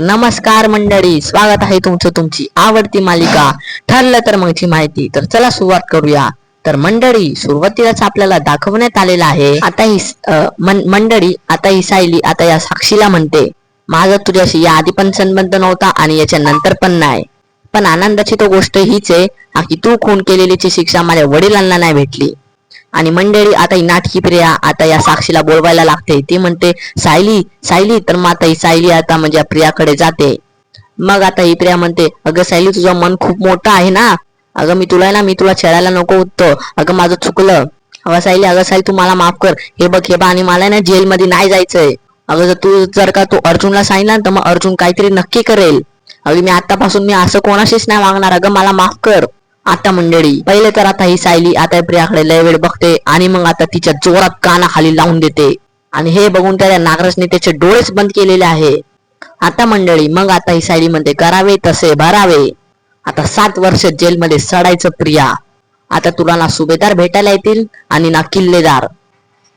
नमस्कार मंडळी स्वागत आहे तुमचं तुमची आवडती मालिका. ठरलं तर मगची माहिती. तर चला सुरुवात करूया. तर मंडळी सुरुवातीलाच आपल्याला दाखवण्यात आलेलं आहे. आता ही मंडळी आता ही सायली आता या साक्षीला म्हणते. माझा तुझ्याशी या आधी पण संबंध नव्हता आणि याच्या नंतर पण नाही. पण आनंदाची तो गोष्ट हीच आहे. की तू खून केलेलीची शिक्षा माझ्या वडिलांना नाही भेटली. आणि मंडळी आता ही नाटकी प्रिया आता या साक्षीला बोलवायला लागते. ती म्हणते सायली सायली तर मग आता ही सायली आता म्हणजे प्रियाकडे जाते. मग आता ही प्रिया म्हणते अगं सायली तुझं मन खूप मोठं आहे ना? अगं मी तुला ना मी तुला छेडायला नको होतं. अगं माझं चुकलं. अगं सायली अगं सायली तू मला माफ कर. हे बघ हे बा आणि मला ना जेलमध्ये नाही जायचंय. अगं जर तू जर का तू अर्जुनला सांगितलं तर मग अर्जुन काहीतरी नक्की करेल. अगं मी आतापासून मी असं कोणाशीच नाही मागणार. अगं मला माफ कर. आता मंडळी पहिले तर आता ही सायली आता प्रियाकडे लय वेळ बघते आणि मग आता तिच्या जोरात कानाखाली लावून देते. आणि हे बघून त्या नागराजने त्याचे डोळेच बंद केलेले आहे. आता मंडळी मग आता ही सायली म्हणते करावे तसे भरावे. आता सात वर्ष जेलमध्ये सडायचं प्रिया. आता तुला ना सुभेदार भेटायला येतील आणि ना किल्लेदार.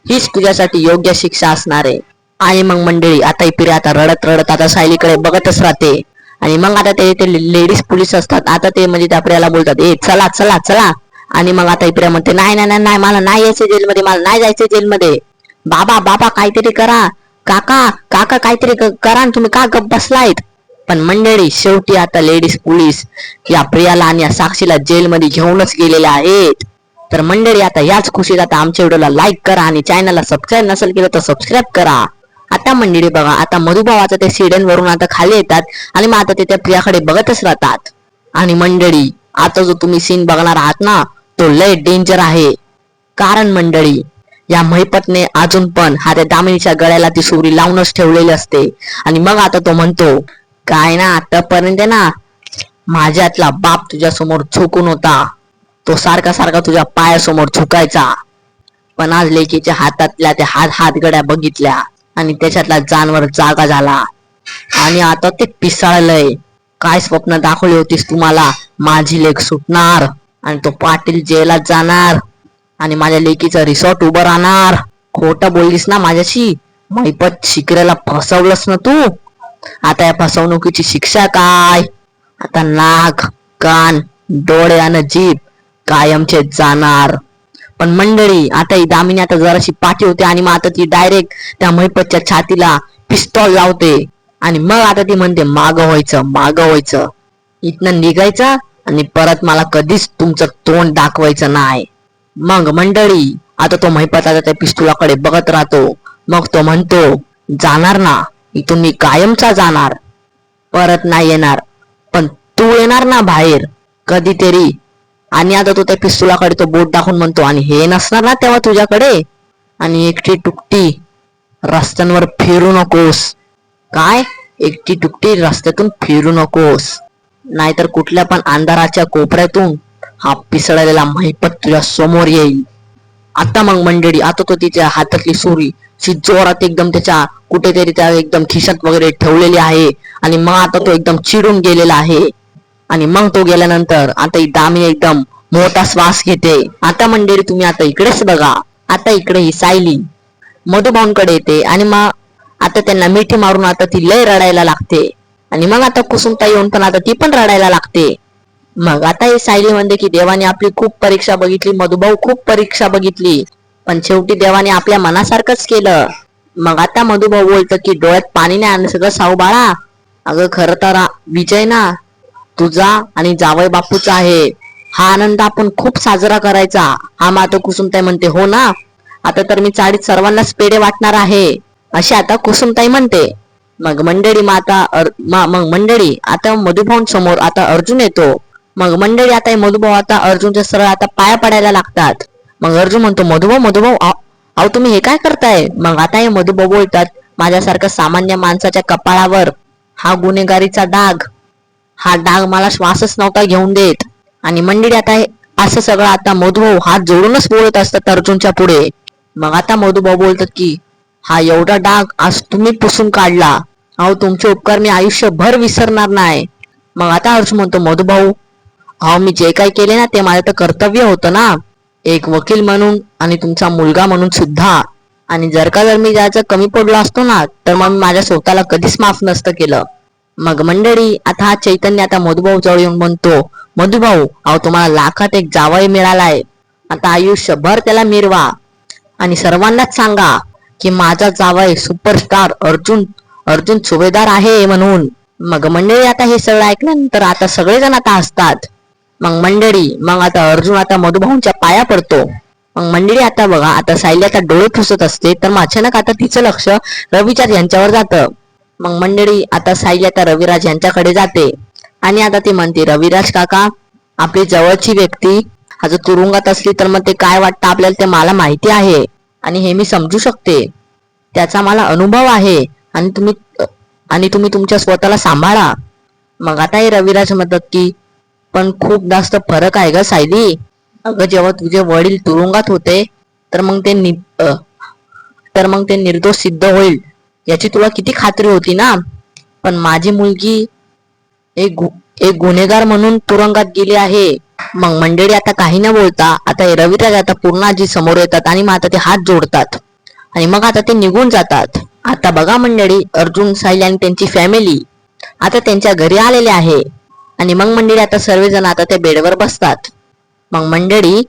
हीच तुझ्यासाठी योग्य शिक्षा असणार आहे. आणि मग मंडळी आता ही प्रिया आता रडत रडत आता सायलीकडे बघतच राहते. आणि मग आता ते ते लेडीज पोलीस असतात. आता ते म्हणजे त्या प्रियाला बोलतात ए चला चला चला. आणि मग आता ही प्रिया म्हणते नाही नाही नाही नाही, मला नाही यायचं जेलमध्ये मला नाही जायचं जेलमध्ये. बाबा बाबा काहीतरी करा. काका काका काहीतरी करा आणि तुम्ही का गप बसलायत? पण मंडळी शेवटी आता लेडीज पोलीस या प्रियाला आणि या साक्षीला जेलमध्ये घेऊनच गेलेल्या आहेत. तर मंडळी आता याच खुशीत आता आमच्या व्हिडिओला लाईक करा आणि चॅनलला सबस्क्राईब नसेल केलं तर सबस्क्राईब करा. आता मंडळी बघा आता मधुभावाचं ते सिडन वरून आता खाली येतात आणि मग आता ते त्या प्रियाकडे बघतच राहतात. आणि मंडळी आता जो तुम्ही सीन बघणार आहात ना तो लय डेंजर आहे. कारण मंडळी या महिपतने अजून पण हा त्या दामिनीच्या गळ्याला ती सुरी लावूनच ठेवलेली असते. आणि मग आता तो म्हणतो काय ना आतापर्यंत आहे ना माझ्यातला बाप तुझ्या समोर झुकून होता. तो सारखा सारखा तुझ्या पायासमोर झुकायचा पण आज लेकीच्या हातातल्या त्या हात हातगड्या बघितल्या. आणि त्याच्यातला जानवर जागा झाला. आणि आता ते पिसाळलंय. काय स्वप्न दाखवली होतीस तुम्हाला? माझी लेख सुटणार आणि तो पाटील जेलात जाणार आणि माझ्या लेकीचं रिसॉर्ट उभं राहणार. खोटं बोललीस ना माझ्याशी? मैपत शिकऱ्याला फसवलंस ना तू? आता या फसवणुकीची शिक्षा काय? आता नाक कान डोळे आणि जीभ कायमचे जाणार. पण मंडळी आता ही दामिनी आता जराशी पाठी होते आणि मग आता ती डायरेक्ट त्या महिपतच्या छातीला पिस्तॉल लावते. आणि मग आता ती म्हणते माग व्हायचं माग व्हायचं. इथनं निघायचं आणि परत मला कधीच तुमचं तोंड दाखवायचं नाही. मग मंडळी आता तो महिपत आता त्या पिस्तुलाकडे बघत राहतो. मग तो म्हणतो जाणार ना इथून मी कायमचा जाणार. परत नाही येणार. पण तू येणार ना बाहेर. कधीतरी आणि आता तो त्या पिस्तुलाकडे तो बोट दाखवून म्हणतो आणि हे नसणार ना तेव्हा तुझ्याकडे? आणि एकटी टुकटी रस्त्यांवर फिरू नकोस. काय? एकटी टुकटी रस्त्यातून फिरू नकोस. नाहीतर कुठल्या पण अंधाराच्या कोपऱ्यातून हा पिसळलेला महिपत तुझ्या समोर येईल. आता मग मंडळी आता तो तिच्या हातातली सुरी ची जोरात एकदम त्याच्या कुठेतरी त्या एकदम खिशात वगैरे ठेवलेली आहे. आणि मग आता तो एकदम चिडून गेलेला आहे. आणि मग तो गेल्यानंतर आता ही दामिनी एकदम मोठा श्वास घेते. आता मंडेरी तुम्ही आता इकडेच बघा. आता इकडे ही सायली मधुभाऊंकडे येते आणि मग आता त्यांना मिठी मारून आता ती लय रडायला लागते. आणि मग आता कुसुमता येऊन पण आता ती पण रडायला लागते. मग आता हे सायली म्हणते की देवाने आपली खूप परीक्षा बघितली मधुभाऊ खूप परीक्षा बघितली. पण शेवटी देवाने आपल्या मनासारखंच केलं. मग आता मधुभाऊ बोलतो की डोळ्यात पाणी नाही आणलं सगळं साऊ बाळा अगं खरं तर विजय ना तुझा आणि जावई बापूचा आहे. हा आनंद आपण खूप साजरा करायचा. हा माता कुसुमताई म्हणते हो ना? आता तर मी चाळीत सर्वांनाच पेढे वाटणार आहे. अशी आता कुसुमताई म्हणते. मग मंडळी माता मग मंडळी आता मधुभाऊन समोर आता अर्जुन येतो. मग मंडळी आता हे मधुभाऊ आता अर्जुनच्या सरळ आता पाया पडायला लागतात. मग अर्जुन म्हणतो मधुभाऊ मधुभाऊ अहो अहो, तुम्ही हे काय करताय? मग आता हे मधुभाऊ बोलतात माझ्यासारखं सामान्य माणसाच्या कपाळावर हा गुन्हेगारीचा डाग हा डाग मला श्वासच नव्हता घेऊन देत. आणि मंडळी आता असं सगळं आता मधुभाऊ हात जोडूनच बोलत असतात अर्जुनच्या पुढे. मग आता मधुभाऊ बोलतात की हा एवढा डाग आज तुम्ही पुसून काढला. अहो तुमचे उपकार मी आयुष्यभर विसरणार नाही. मग आता अर्जुन म्हणतो मधुभाऊ अहो मी जे काही केले ना ते माझं तर कर्तव्य होतं ना. एक वकील म्हणून आणि तुमचा मुलगा म्हणून सुद्धा. आणि जर का जर मी जायचं कमी पडलो असतो ना तर मग मी माझ्या स्वतःला कधीच माफ नसतं केलं. मग मंडळी आता हा चैतन्य आता मधुभाऊ जवळ येऊन म्हणतो मधुभाऊ अहो तुम्हाला लाखात एक जावई मिळालाय. आता आयुष्यभर त्याला मिरवा. आणि सर्वांनाच सांगा की माझा जावई सुपरस्टार अर्जुन अर्जुन सुभेदार आहे म्हणून. मग मंडळी आता हे सगळं ऐकल्यानंतर आता सगळेजण आता हसतात. मग मंडळी मग आता अर्जुन आता मधुभाऊंच्या पाया पडतो. मग मंडळी आता बघा आता सायली आता डोळे फुसत असते तर मग अचानक आता तिचं लक्ष रविचार यांच्यावर जातं. मग मंडळी आता साई आता रविराज यांच्याकडे जाते. आणि आता ती म्हणते रविराज काका आपली जवळची व्यक्ती हा जर तुरुंगात असली तर मग ते काय वाटतं आपल्याला ते मला माहिती आहे. आणि हे मी समजू शकते. त्याचा मला अनुभव आहे. आणि तुम्ही आणि तुम्ही तुमच्या स्वतःला सांभाळा. मग आता हे रविराज म्हणतात की पण खूप जास्त फरक आहे ग सायली. अगं जेव्हा तुझे वडील तुरुंगात होते तर मग ते नि तर मग ते निर्दोष सिद्ध होईल. याची तुला किती खात्री होती ना? पण माझी मुलगी एक गु- एक गुन्हेगार म्हणून तुरुंगात गेली आहे. मग मंडळी आता काही न बोलता आता हे रविराज आता पूर्ण आजी समोर येतात आणि मग आता ते हात जोडतात. आणि मग आता ते निघून जातात. आता बघा मंडळी अर्जुन साहिल आणि त्यांची फॅमिली आता त्यांच्या घरी आलेले आहे. आणि मग मंडळी आता सर्वजण आता त्या बेडवर बसतात. मग मंडळी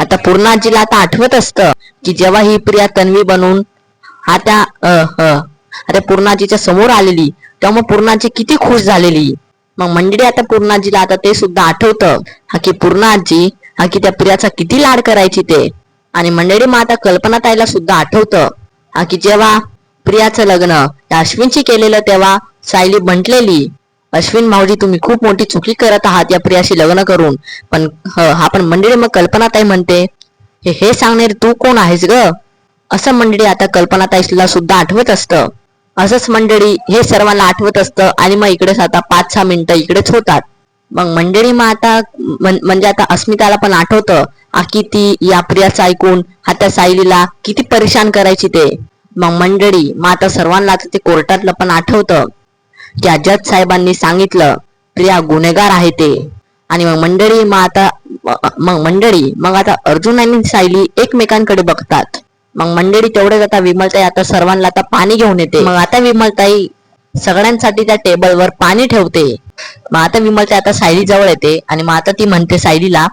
आता पूर्ण आजीला आता आठवत असतं की जेव्हा ही प्रिया तन्वी बनून आता अ, अ, अरे पूर्णाजीच्या समोर आलेली. तेव्हा मग पूर्णाजी किती खुश झालेली. मग मंडळी आता पूर्णाजीला आता ते सुद्धा आठवतं. हा की पूर्णाजी हा की त्या प्रियाचा किती लाड करायची ते. आणि मंडळी मग आता कल्पना ताईला सुद्धा आठवतं. हा की जेव्हा प्रियाचं लग्न त्या अश्विनशी केलेलं तेव्हा सायली म्हटलेली अश्विन भाऊजी तुम्ही खूप मोठी चुकी करत आहात या प्रियाशी लग्न करून. पण हा पण मंडळी मग कल्पनाताई म्हणते हे हे सांगणारे तू कोण आहेस ग? असं मंडळी आता कल्पनाताईला सुद्धा आठवत असतं. असंच मंडळी हे सर्वांना आठवत असतं आणि मग इकडेच आता पाच सहा मिनिटं इकडेच होतात मग मंडळी मग आता मन म्हणजे आता अस्मिताला पण आठवतं आ की ती या प्रियाचं ऐकून हा त्या सायलीला किती परेशान करायची ते. मग मंडळी मग आता सर्वांना आता ते कोर्टातलं पण आठवतं. की जज साहेबांनी सांगितलं प्रिया गुन्हेगार आहे ते. आणि मग मंडळी मग आता मग मंडळी मग आता अर्जुन आणि सायली एकमेकांकडे बघतात. मग मंडळी तेवढेच आता विमलताई आता सर्वांना आता पाणी घेऊन येते. मग आता विमलताई सगळ्यांसाठी त्या टेबलवर पाणी ठेवते. मग आता विमलताई आता सायली जवळ येते आणि मग आता ती म्हणते सायलीला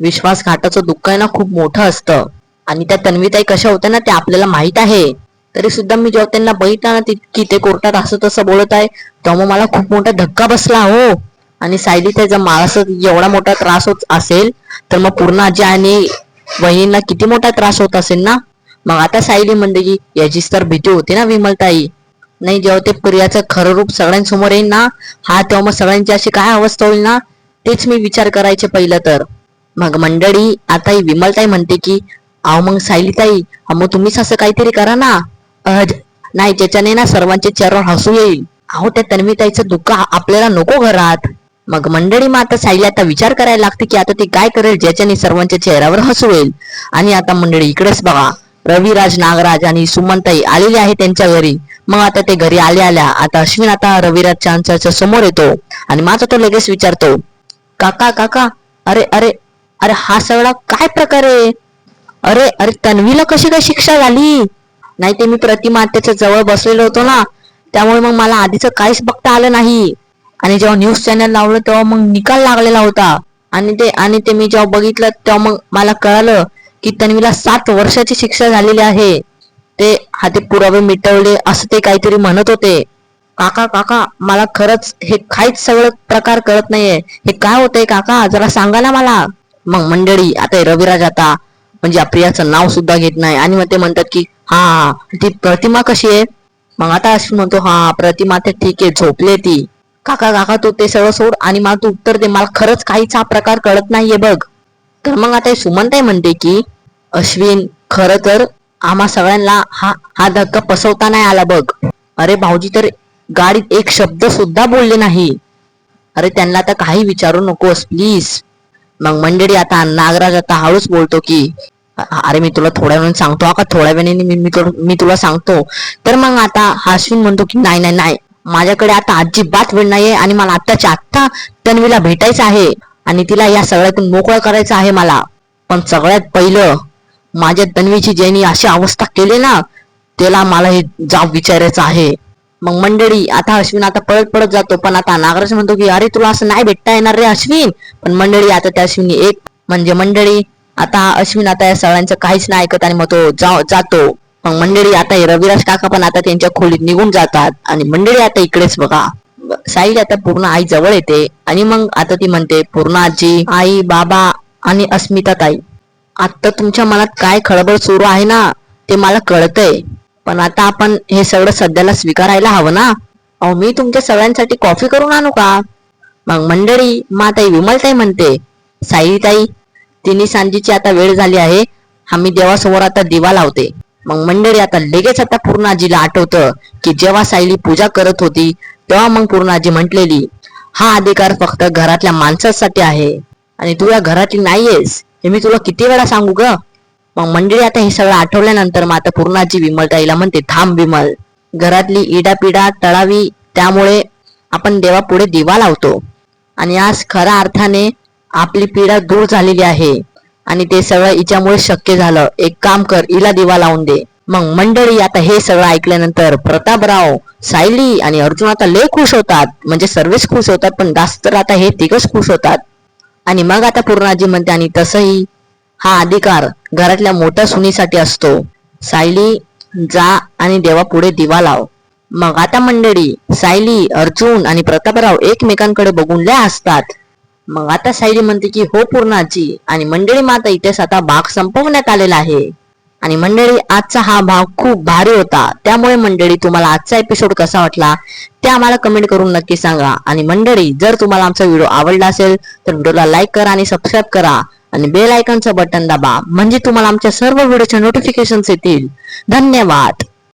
विश्वासघाताचं दुःख आहे ना खूप मोठं असतं. आणि त्या तन्वीताई कशा होत्या ना ते आपल्याला माहीत आहे. तरी सुद्धा मी जेव्हा त्यांना बघितलं ना की ते कोर्टात असं तसं बोलत आहे तेव्हा मला खूप मोठा धक्का बसला हो. आणि सायली त्याचा माळास एवढा मोठा त्रास होत असेल तर मग पूर्ण आजी आणि वहिनींना किती मोठा त्रास होत असेल ना? मग आता सायली म्हणते की याचीच तर भीती होती ना विमलताई. नाही जेव्हा ते प्रियाचं खरं रूप सगळ्यांसमोर येईल ना हा तेव्हा मग सगळ्यांची अशी काय अवस्था होईल ना तेच मी विचार करायचे पहिलं तर. मग मंडळी आता ही विमलताई म्हणते की अहो मग सायलीताई अहो मग तुम्हीच असं काहीतरी करा ना. अहज नाही ज्याच्याने ना सर्वांचे चेहऱ्यावर हसू येईल. अहो त्या तन्वीताईचं दुःख आपल्याला नको घरात. मग मंडळी मग आता सायली आता विचार करायला लागते की आता ते काय करेल ज्याच्याने सर्वांच्या चेहऱ्यावर हसू येईल. आणि आता मंडळी इकडेच बघा. रविराज नागराज आणि सुमनताई आलेले आहे त्यांच्या घरी. मग आता ते घरी आले आल्या आता अश्विन आता रविराज चांदच्या समोर येतो. आणि माझा तो लगेच विचारतो काका काका अरे अरे अरे हा सगळा काय प्रकार आहे? अरे अरे तन्वीला कशी काय शिक्षा झाली? नाही ते मी प्रतिमा त्याच्याजवळ बसलेलो होतो ना त्यामुळे मग मला आधीच काहीच बघता आलं नाही. आणि जेव्हा न्यूज चॅनल लावलं तेव्हा मग निकाल लागलेला होता. आणि ते आणि ते मी जेव्हा बघितलं तेव्हा मग मला कळालं की तन्वीला सात वर्षाची शिक्षा झालेली आहे. ते हा ते पुरावे मिटवले असं ते काहीतरी म्हणत होते. काका काका मला खरंच हे काहीच सगळं प्रकार कळत नाहीये. हे काय होतंय काका? जरा सांगा ना मला. मग मंडळी आता रविराज आता म्हणजे प्रियाचं नाव सुद्धा घेत नाही. आणि मग ते म्हणतात की हा ती प्रतिमा कशी आहे? मग आता अशी म्हणतो हा प्रतिमा ते ठीक आहे झोपले ती. काका काका तू ते सगळं सोड आणि मला तू उत्तर दे. मला खरंच काहीच हा प्रकार कळत नाहीये बघ. तर मग आता सुमनताई म्हणते की अश्विन खर तर आम्हा सगळ्यांना हा हा धक्का पसवता नाही आला बघ. अरे भाऊजी तर गाडीत एक शब्द सुद्धा बोलले नाही. अरे त्यांना आता काही विचारू नकोस प्लीज मग मंडळी आता नागराज आता हळूच बोलतो की अरे मी तुला थोड्या वेळाने सांगतो का थोड्या वेळाने मी मी तुला- मी तुला सांगतो. तर मग आता हाश्विन म्हणतो की नाही नाही नाही. माझ्याकडे आता अजिबात वेळ नाहीये आणि मला आत्ताच्या आत्ता तन्वीला भेटायचं आहे. आणि तिला या सगळ्यातून मोकळं करायचं आहे मला. पण सगळ्यात पहिलं माझ्या तन्वीची ज्यांनी अशी अवस्था केली ना त्याला मला हे जाब विचारायचं आहे. मग मंडळी आता अश्विन आता पळत पळत जातो पण आता नागराज म्हणतो की अरे तुला असं नाही भेटता येणार रे अश्विन. पण मंडळी आता त्या अश्विनी एक म्हणजे मंडळी आता अश्विन आता या सगळ्यांचं काहीच नाही ऐकत आणि मग तो जातो. मग मंडळी आता हे रविराज काका पण आता त्यांच्या खोलीत निघून जातात. आणि मंडळी आता इकडेच बघा. साईज आता पूर्ण आई जवळ येते आणि मग आता ती म्हणते पूर्ण आजी आई बाबा आणि अस्मिता ताई आता तुमच्या मनात काय खळबळ सुरू आहे ना ते मला कळतंय. पण आता आपण हे सगळं सध्याला स्वीकारायला हवं ना? अहो मी तुमच्या सगळ्यांसाठी कॉफी करून आणू का? मग मंडळी माताई विमलताई म्हणते साईताई तिन्ही सांजीची आता वेळ झाली आहे. आम्ही देवासमोर आता दिवा लावते. मग मंडळी आता लगेच आता पूर्णाजीला आठवतं की जेव्हा सायली पूजा करत होती तेव्हा मग पूर्णाजी म्हटलेली हा अधिकार फक्त घरातल्या माणसासाठी आहे आणि तू या घरातली नाहीयेस. हे मी तुला किती वेळा सांगू ग? मग मंडळी आता हे सगळं आठवल्यानंतर मग आता पूर्णाची विमलताईला म्हणते थांब विमल. घरातली इडापिडा टळावी त्यामुळे आपण देवापुढे दिवा लावतो. आणि आज खऱ्या अर्थाने आपली पीडा दूर झालेली आहे. आणि ते सगळं हिच्यामुळे शक्य झालं. एक काम कर हिला दिवा लावून दे. मग मंडळी आता हे सगळं ऐकल्यानंतर प्रतापराव सायली आणि अर्जुन आता लय खुश होतात. म्हणजे सर्वच खुश होतात पण जास्त तर आता हे तिघच खुश होतात. आणि मग आता पूर्णाजी म्हणते आणि तसंही हा अधिकार घरातल्या मोठ्या सुनीसाठी असतो. सायली जा आणि देवा पुढे दिवा लाव. मग आता मंडळी सायली अर्जुन आणि प्रतापराव एकमेकांकडे बघून लय असतात मग आता सायली म्हणते की हो पूर्णाजी आणि मंडळी माता इथेच आता भाग संपवण्यात आलेला आहे. आणि मंडळी आजचा हा भाग खूप भारी होता. त्यामुळे मंडळी तुम्हाला आजचा एपिसोड कसा वाटला ते आम्हाला कमेंट करून नक्की सांगा. आणि मंडळी जर तुम्हाला आमचा व्हिडिओ आवडला असेल तर व्हिडिओला लाईक करा आणि सबस्क्राईब करा. आणि बेल आयकॉनचं बटन दाबा. म्हणजे तुम्हाला आमच्या सर्व व्हिडिओच्या नोटिफिकेशन येतील. धन्यवाद.